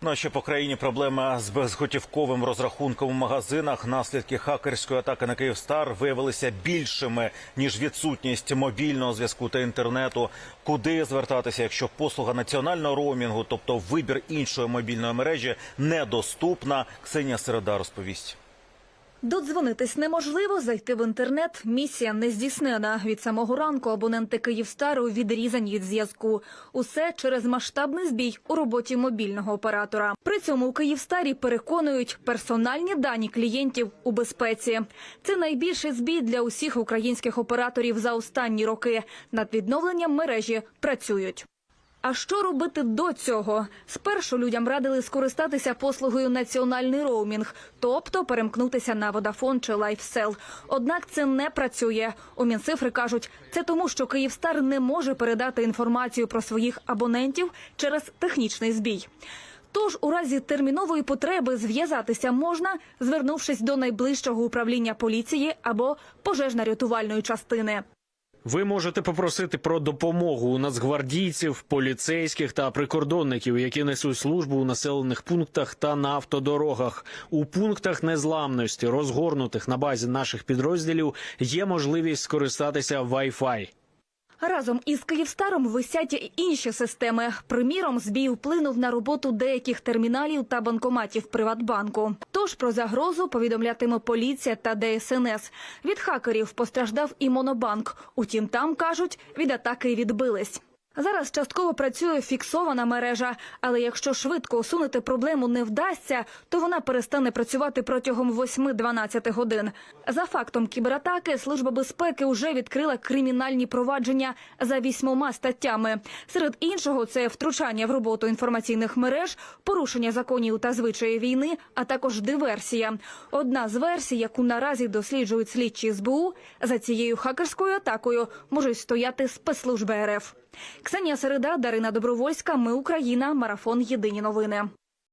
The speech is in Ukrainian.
Ну а ще по країні проблема з безготівковим розрахунком у магазинах. Наслідки хакерської атаки на Київстар виявилися більшими ніж відсутність мобільного зв'язку та інтернету. Куди звертатися, якщо послуга національного роумінгу, тобто вибір іншої мобільної мережі, недоступна? Ксенія Середа розповість. Додзвонитись неможливо, зайти в інтернет. Місія не здійснена. Від самого ранку абоненти Київстару відрізані від зв'язку. Усе через масштабний збій у роботі мобільного оператора. При цьому у Київстарі переконують, персональні дані клієнтів у безпеці. Це найбільший збій для усіх українських операторів за останні роки. Над відновленням мережі працюють. А що робити до цього? Спершу людям радили скористатися послугою національний роумінг, тобто перемкнутися на Водафон чи Лайфсел. Однак це не працює. У Мінцифри кажуть, це тому, що Київстар не може передати інформацію про своїх абонентів через технічний збій. Тож у разі термінової потреби зв'язатися можна, звернувшись до найближчого управління поліції або пожежно-рятувальної частини. Ви можете попросити про допомогу у нацгвардійців, поліцейських та прикордонників, які несуть службу у населених пунктах та на автодорогах. У пунктах незламності, розгорнутих на базі наших підрозділів, є можливість скористатися Wi-Fi. Разом із Київстаром висять і інші системи. Приміром, збій вплинув на роботу деяких терміналів та банкоматів Приватбанку. Тож про загрозу повідомлятиме поліція та ДСНС. Від хакерів постраждав і Монобанк. Утім, там кажуть, від атаки відбились. Зараз частково працює фіксована мережа, але якщо швидко усунути проблему не вдасться, то вона перестане працювати протягом 8-12 годин. За фактом кібератаки Служба безпеки вже відкрила кримінальні провадження за вісьмома статтями. Серед іншого, це втручання в роботу інформаційних мереж, порушення законів та звичаї війни, а також диверсія. Одна з версій, яку наразі досліджують слідчі СБУ, за цією хакерською атакою можуть стояти спецслужби РФ. Ксенія Середа, Дарина Добровольська. Ми Україна. Марафон. Єдині новини.